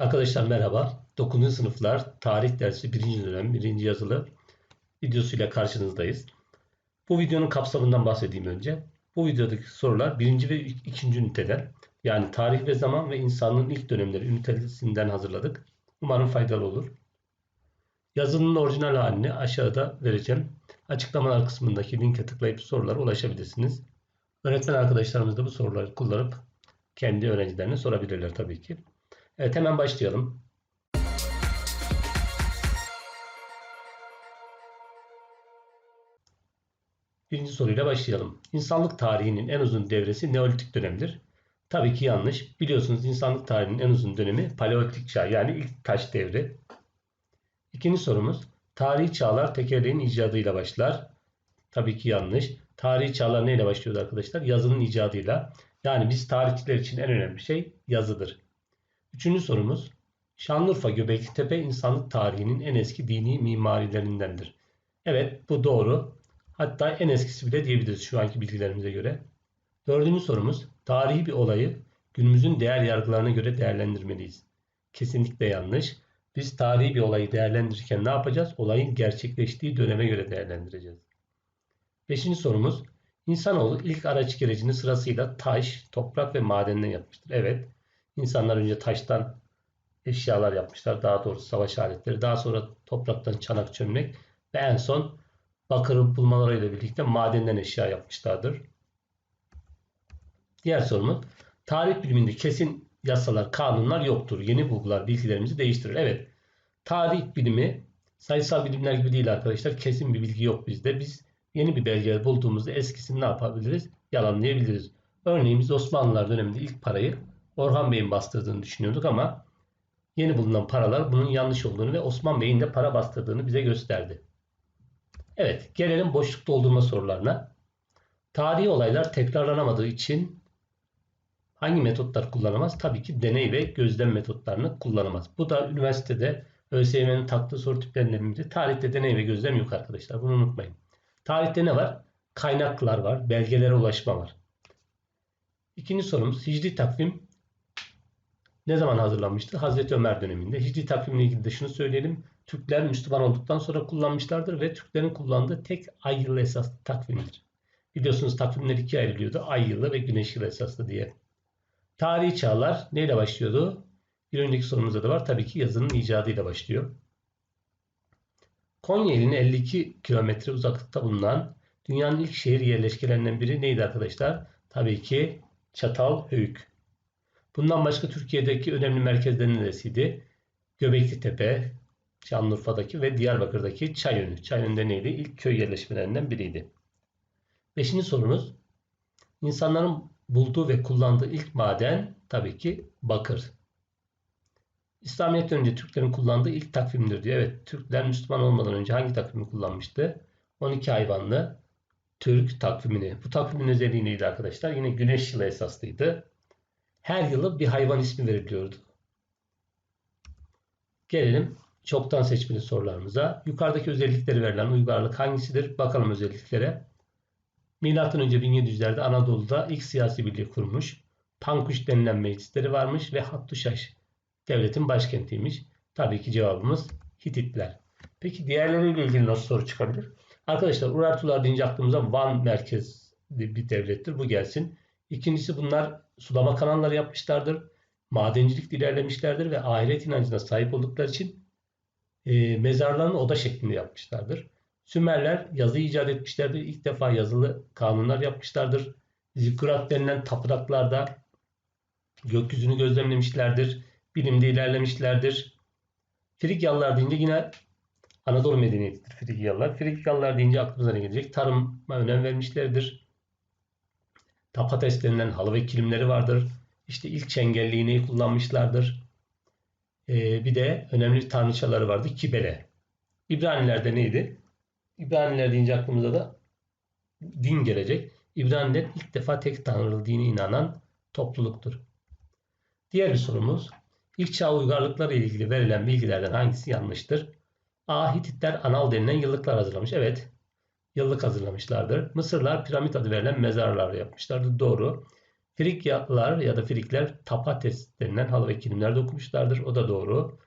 Arkadaşlar merhaba. 9. sınıflar tarih dersi 1. dönem 1. yazılı videosuyla karşınızdayız. Bu videonun kapsamından bahsedeyim önce. Bu videodaki sorular 1. ve 2. üniteden yani tarih ve zaman ve insanlığın ilk dönemleri ünitesinden hazırladık. Umarım faydalı olur. Yazının orijinal halini aşağıda vereceğim. Açıklamalar kısmındaki linke tıklayıp sorulara ulaşabilirsiniz. Öğretmen arkadaşlarımız da bu soruları kullanıp kendi öğrencilerine sorabilirler tabii ki. Evet hemen başlayalım. Birinci soruyla başlayalım. İnsanlık tarihinin en uzun devresi Neolitik dönemdir. Tabii ki yanlış. Biliyorsunuz insanlık tarihinin en uzun dönemi Paleolitik çağ yani ilk taş devri. İkinci sorumuz. Tarihi çağlar tekerleğin icadıyla başlar. Tabii ki yanlış. Tarihi çağlar neyle başlıyordu arkadaşlar? Yazının icadıyla. Yani biz tarihçiler için en önemli şey yazıdır. Üçüncü sorumuz. Şanlıurfa Göbekli Tepe insanlık tarihinin en eski dini mimarilerindendir. Evet bu doğru. Hatta en eskisi bile diyebiliriz şu anki bilgilerimize göre. Dördüncü sorumuz. Tarihi bir olayı günümüzün değer yargılarına göre değerlendirmeliyiz. Kesinlikle yanlış. Biz tarihi bir olayı değerlendirirken ne yapacağız? Olayın gerçekleştiği döneme göre değerlendireceğiz. Beşinci sorumuz. İnsanoğlu ilk araç gerecini sırasıyla taş, toprak ve madenden yapmıştır. Evet. İnsanlar önce taştan eşyalar yapmışlar. Daha doğrusu savaş aletleri. Daha sonra topraktan çanak çömlek ve en son bakır bulmalarıyla birlikte madenden eşya yapmışlardır. Diğer sorumuz. Tarih biliminde kesin yasalar, kanunlar yoktur. Yeni bulgular bilgilerimizi değiştirir. Evet. Tarih bilimi sayısal bilimler gibi değil arkadaşlar. Kesin bir bilgi yok bizde. Biz yeni bir belge bulduğumuzda eskisini ne yapabiliriz? Yalanlayabiliriz. Örneğin biz Osmanlılar döneminde ilk parayı Orhan Bey'in bastırdığını düşünüyorduk ama yeni bulunan paralar bunun yanlış olduğunu ve Osman Bey'in de para bastırdığını bize gösterdi. Evet, gelelim boşluk doldurma sorularına. Tarihi olaylar tekrarlanamadığı için hangi metotlar kullanamaz? Tabii ki deney ve gözlem metotlarını kullanamaz. Bu da üniversitede ÖSYM'nin taktığı soru tiplerinden biri. Tarihte deney ve gözlem yok arkadaşlar. Bunu unutmayın. Tarihte ne var? Kaynaklar var, belgelere ulaşma var. İkinci sorumuz Hicri takvim ne zaman hazırlanmıştır? Hazreti Ömer döneminde. Hicri takvimle ilgili de şunu söyleyelim. Türkler Müslüman olduktan sonra kullanmışlardır ve Türklerin kullandığı tek ay yılı esaslı takvimdir. Biliyorsunuz takvimler ikiye ayrılıyordu. Ay yılı ve güneş yılı esaslı diye. Tarihi çağlar neyle başlıyordu? Bir önceki sorumuzda da var. Tabii ki yazının icadıyla başlıyor. Konya iline 52 kilometre uzaklıkta bulunan dünyanın ilk şehir yerleşkelerinden biri neydi arkadaşlar? Tabii ki Çatalhöyük. Bundan başka Türkiye'deki önemli merkezlerin neresiydi? Göbekli Tepe, Şanlıurfa'daki ve Diyarbakır'daki Çayönü. Çayönü'nde neydi? İlk köy yerleşmelerinden biriydi. Beşinci sorumuz. İnsanların bulduğu ve kullandığı ilk maden tabii ki bakır. İslamiyet'ten önce Türklerin kullandığı ilk takvimdir diyor. Evet, Türkler Müslüman olmadan önce hangi takvimi kullanmıştı? 12 hayvanlı Türk takvimini. Bu takvimin özelliği neydi arkadaşlar? Yine güneş yılı esaslıydı. Her yılı bir hayvan ismi veriliyordu. Gelelim çoktan seçmeli sorularımıza. Yukarıdaki özellikleri verilen uygarlık hangisidir? Bakalım özelliklere. Milattan önce 1700'lerde Anadolu'da ilk siyasi birliği kurmuş. Pankuş denilen meclisleri varmış ve Hattuşaş devletin başkentiymiş. Tabii ki cevabımız Hititler. Peki diğerleriyle ilgili nasıl soru çıkabilir? Arkadaşlar Urartular deyince aklımıza Van merkezli bir devlettir. Bu gelsin. İkincisi bunlar sulama kanalları yapmışlardır. Madencilik ilerlemişlerdir ve ahiret inancına sahip oldukları için e, mezarlarını oda şeklinde yapmışlardır. Sümerler yazı icat etmişlerdir. İlk defa yazılı kanunlar yapmışlardır. Zikkurat denilen tapınaklarda gökyüzünü gözlemlemişlerdir. Bilimde ilerlemişlerdir. Frigyalılar deyince yine Anadolu medeniyetidir Frigyalılar. Frigyalılar deyince aklımıza ne gelecek? Tarıma önem vermişlerdir. Tapates denilen halı ve kilimleri vardır. İşte ilk çengelli iğneyi kullanmışlardır. Ee, bir de önemli bir tanrıçaları vardı. Kibele. İbranilerde neydi? İbraniler deyince aklımıza da din gelecek. İbraniler ilk defa tek tanrılı dine inanan topluluktur. Diğer bir sorumuz. İlk çağ uygarlıkları ile ilgili verilen bilgilerden hangisi yanlıştır? A. Hititler anal denilen yıllıklar hazırlamış. Evet. Yıllık hazırlamışlardır. Mısırlar piramit adı verilen mezarlar yapmışlardır. Doğru. Frikyalılar ya da Frikler Tapates denilen halı ve kilimlerde okumuşlardır. O da doğru.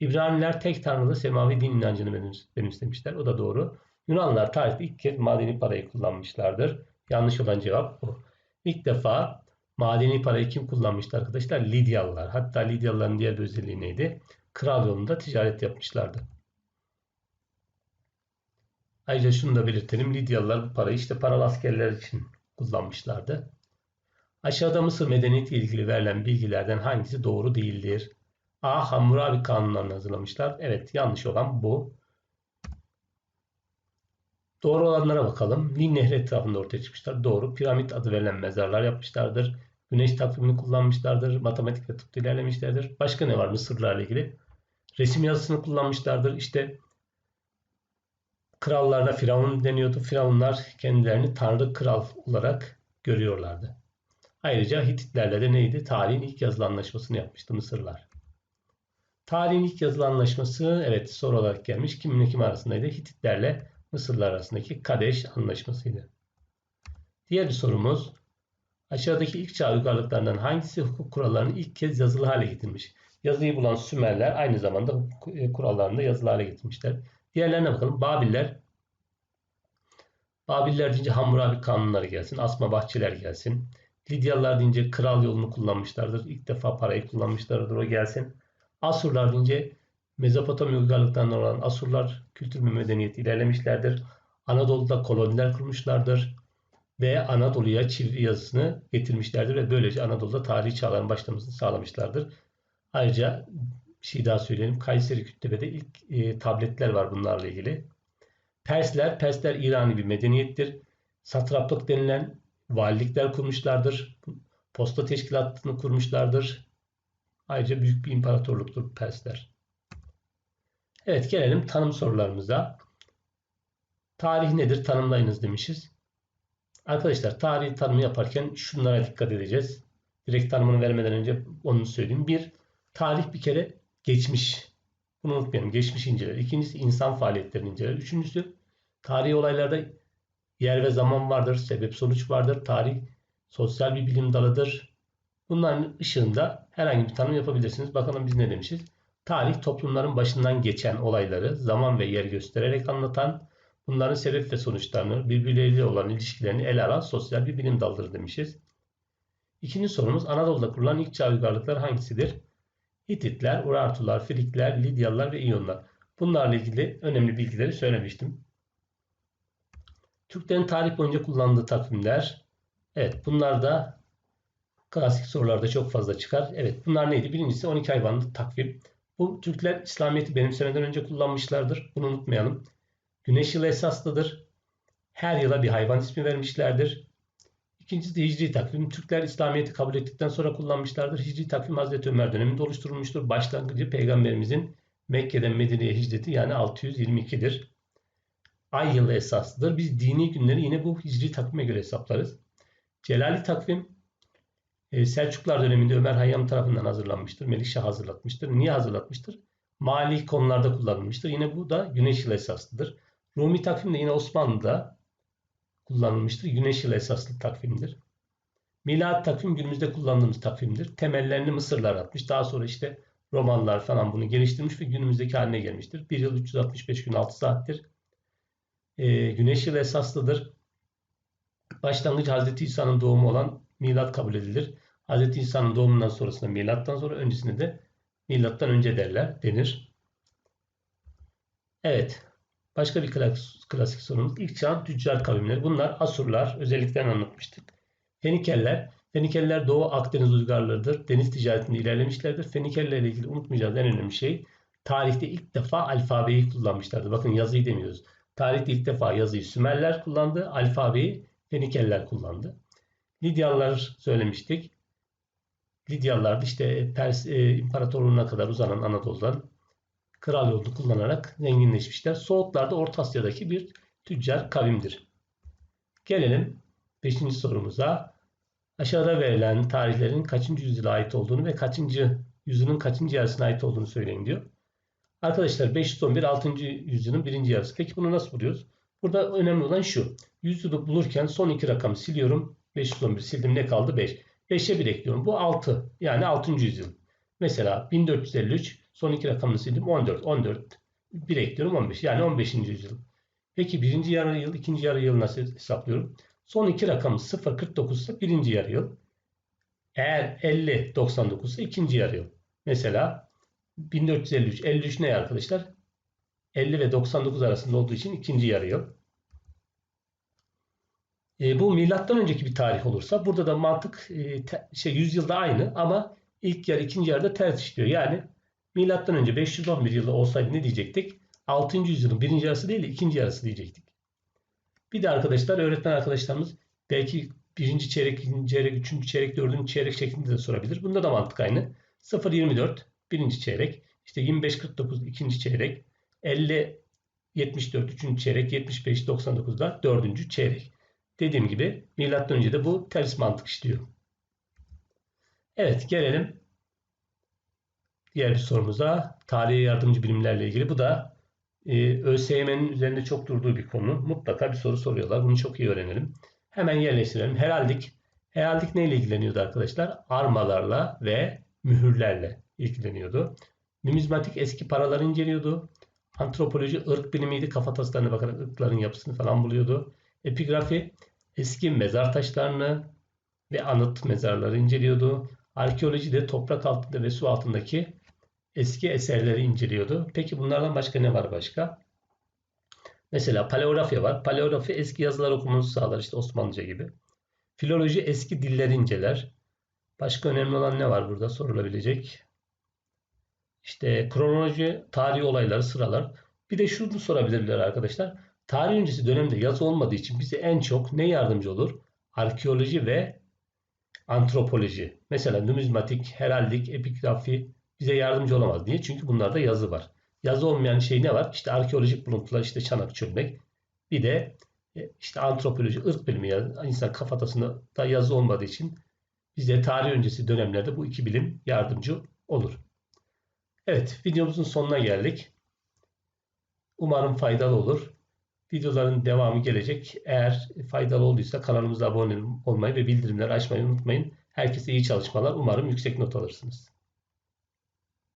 İbraniler tek tanrılı semavi din inancını benimsemişler. O da doğru. Yunanlılar tarihte ilk kez madeni parayı kullanmışlardır. Yanlış olan cevap bu. İlk defa madeni parayı kim kullanmıştı arkadaşlar? Lidyalılar. Hatta Lidyalıların diğer bir özelliği neydi? Kral yolunda ticaret yapmışlardı. Ayrıca şunu da belirtelim. Lidyalılar bu parayı işte paralı askerler için kullanmışlardı. Aşağıda Mısır medeniyeti ilgili verilen bilgilerden hangisi doğru değildir? A. Hammurabi kanunlarını hazırlamışlar. Evet yanlış olan bu. Doğru olanlara bakalım. Nil Nehri etrafında ortaya çıkmışlar. Doğru. Piramit adı verilen mezarlar yapmışlardır. Güneş takvimini kullanmışlardır. Matematik ve tıpta ilerlemişlerdir. Başka ne var Mısırlarla ilgili? Resim yazısını kullanmışlardır. İşte krallarda Firavun deniyordu. Firavunlar kendilerini tanrı kral olarak görüyorlardı. Ayrıca Hititlerle de neydi? Tarihin ilk yazılı anlaşmasını yapmıştı Mısırlar. Tarihin ilk yazılı anlaşması evet soru olarak gelmiş. Kiminle kim arasındaydı? Hititlerle Mısırlar arasındaki Kadeş anlaşmasıydı. Diğer bir sorumuz. Aşağıdaki ilk çağ uygarlıklarından hangisi hukuk kurallarını ilk kez yazılı hale getirmiş? Yazıyı bulan Sümerler aynı zamanda hukuk e, kurallarını da yazılı hale getirmişler. Diğerlerine bakalım. Babiller. Babiller deyince Hammurabi kanunları gelsin. Asma bahçeler gelsin. Lidyalılar deyince kral yolunu kullanmışlardır. İlk defa parayı kullanmışlardır. O gelsin. Asurlar deyince Mezopotamya uygarlıklarından olan Asurlar kültür ve medeniyeti ilerlemişlerdir. Anadolu'da koloniler kurmuşlardır ve Anadolu'ya çivri yazısını getirmişlerdir ve böylece Anadolu'da tarihi çağların başlamasını sağlamışlardır. Ayrıca bir şey daha söyleyelim. Kayseri Kütüphane'de ilk e, tabletler var bunlarla ilgili. Persler, Persler İrani bir medeniyettir. Satraplık denilen valilikler kurmuşlardır. Posta teşkilatını kurmuşlardır. Ayrıca büyük bir imparatorluktur Persler. Evet gelelim tanım sorularımıza. Tarih nedir? Tanımlayınız demişiz. Arkadaşlar tarihi tanımı yaparken şunlara dikkat edeceğiz. Direkt tanımını vermeden önce onu söyleyeyim. Bir, tarih bir kere geçmiş. Bunu unutmayalım. Geçmiş inceler. İkincisi insan faaliyetlerini inceler. Üçüncüsü tarihi olaylarda yer ve zaman vardır. Sebep sonuç vardır. Tarih sosyal bir bilim dalıdır. Bunların ışığında herhangi bir tanım yapabilirsiniz. Bakalım biz ne demişiz? Tarih toplumların başından geçen olayları zaman ve yer göstererek anlatan, bunların sebep ve sonuçlarını, birbirleriyle olan ilişkilerini ele alan sosyal bir bilim dalıdır demişiz. İkinci sorumuz Anadolu'da kurulan ilk çağ uygarlıklar hangisidir? Hititler, Urartular, Frikler, Lidyalılar ve İyonlar. Bunlarla ilgili önemli bilgileri söylemiştim. Türklerin tarih boyunca kullandığı takvimler. Evet bunlar da klasik sorularda çok fazla çıkar. Evet bunlar neydi? Birincisi 12 hayvanlı takvim. Bu Türkler İslamiyet'i benimsemeden önce kullanmışlardır. Bunu unutmayalım. Güneş yılı esaslıdır. Her yıla bir hayvan ismi vermişlerdir. İkincisi de hicri takvim. Türkler İslamiyet'i kabul ettikten sonra kullanmışlardır. Hicri takvim Hazreti Ömer döneminde oluşturulmuştur. Başlangıcı Peygamberimizin Mekke'den Medine'ye hicreti yani 622'dir. Ay yılı esaslıdır. Biz dini günleri yine bu hicri takvime göre hesaplarız. Celali takvim e, Selçuklar döneminde Ömer Hayyam tarafından hazırlanmıştır. Melikşah hazırlatmıştır. Niye hazırlatmıştır? Mali konularda kullanılmıştır. Yine bu da güneş yılı esaslıdır. Rumi takvim de yine Osmanlı'da kullanılmıştır. Güneş yılı esaslı takvimdir. Milad takvim günümüzde kullandığımız takvimdir. Temellerini Mısırlar atmış. Daha sonra işte Romanlar falan bunu geliştirmiş ve günümüzdeki haline gelmiştir. Bir yıl 365 gün 6 saattir. Ee, güneş yılı esaslıdır. Başlangıcı Hazreti İsa'nın doğumu olan milat kabul edilir. Hz. İsa'nın doğumundan sonrasında milattan sonra öncesinde de milattan önce derler, denir. Evet. Başka bir klasik sorumuz. İlk çağ tüccar kavimleri. Bunlar Asurlar. Özelliklerini anlatmıştık. Fenikeliler. Fenikeliler Doğu Akdeniz uygarlarıdır. Deniz ticaretinde ilerlemişlerdir. Fenikelilerle ilgili unutmayacağız en önemli şey. Tarihte ilk defa alfabeyi kullanmışlardı. Bakın yazıyı demiyoruz. Tarihte ilk defa yazıyı Sümerler kullandı. Alfabeyi Fenikeliler kullandı. Lidyalılar söylemiştik. Lidyalılar işte Pers e, İmparatorluğu'na kadar uzanan Anadolu'dan kral yolunu kullanarak zenginleşmişler. Soğutlar da Orta Asya'daki bir tüccar kavimdir. Gelelim 5. sorumuza. Aşağıda verilen tarihlerin kaçıncı yüzyıla ait olduğunu ve kaçıncı yüzyılın kaçıncı yarısına ait olduğunu söyleyin diyor. Arkadaşlar 511 6. yüzyılın birinci yarısı. Peki bunu nasıl buluyoruz? Burada önemli olan şu. Yüzyılı bulurken son iki rakamı siliyorum. 511 sildim ne kaldı? 5. 5'e 1 ekliyorum. Bu 6. Yani 6. yüzyıl. Mesela 1453 son iki rakamını sildim 14. 14 1 ekliyorum 15. Yani 15. yüzyıl. Peki birinci yarı yıl, ikinci yarı yıl nasıl hesaplıyorum? Son iki rakamı 0, 49 ise birinci yarı yıl. Eğer 50, 99 ise ikinci yarı yıl. Mesela 1453, 53 ne arkadaşlar? 50 ve 99 arasında olduğu için ikinci yarı yıl. E, bu milattan önceki bir tarih olursa burada da mantık e, te, şey yüzyılda aynı ama ilk yarı ikinci yarıda ters işliyor. Yani milattan önce 511 yılda olsaydı ne diyecektik? 6. yüzyılın birinci yarısı değil de ikinci yarısı diyecektik. Bir de arkadaşlar öğretmen arkadaşlarımız belki birinci çeyrek, ikinci çeyrek, üçüncü çeyrek, dördüncü çeyrek şeklinde de sorabilir. Bunda da mantık aynı. 0-24 birinci çeyrek, işte 25-49 ikinci çeyrek, 50-74 üçüncü çeyrek, 75-99 da dördüncü çeyrek. Dediğim gibi milattan önce de bu ters mantık işliyor. Evet gelelim diğer bir sorumuza. Tarihe yardımcı bilimlerle ilgili. Bu da e, ÖSYM'nin üzerinde çok durduğu bir konu. Mutlaka bir soru soruyorlar. Bunu çok iyi öğrenelim. Hemen yerleştirelim. Heraldik. Heraldik neyle ilgileniyordu arkadaşlar? Armalarla ve mühürlerle ilgileniyordu. Numizmatik eski paraları inceliyordu. Antropoloji ırk bilimiydi. Kafataslarına bakarak ırkların yapısını falan buluyordu. Epigrafi eski mezar taşlarını ve anıt mezarları inceliyordu. Arkeoloji de toprak altında ve su altındaki eski eserleri inceliyordu. Peki bunlardan başka ne var başka? Mesela paleografya var. Paleografya eski yazılar okumanızı sağlar işte Osmanlıca gibi. Filoloji eski dilleri inceler. Başka önemli olan ne var burada sorulabilecek? İşte kronoloji, tarihi olayları sıralar. Bir de şunu sorabilirler arkadaşlar. Tarih öncesi dönemde yazı olmadığı için bize en çok ne yardımcı olur? Arkeoloji ve antropoloji. Mesela numizmatik, heraldik, epigrafi bize yardımcı olamaz. Niye? Çünkü bunlarda yazı var. Yazı olmayan şey ne var? İşte arkeolojik buluntular, işte çanak çömlek. Bir de e, işte antropoloji, ırk bilimi insan kafatasında da yazı olmadığı için bize tarih öncesi dönemlerde bu iki bilim yardımcı olur. Evet, videomuzun sonuna geldik. Umarım faydalı olur. Videoların devamı gelecek. Eğer faydalı olduysa kanalımıza abone olmayı ve bildirimleri açmayı unutmayın. Herkese iyi çalışmalar. Umarım yüksek not alırsınız.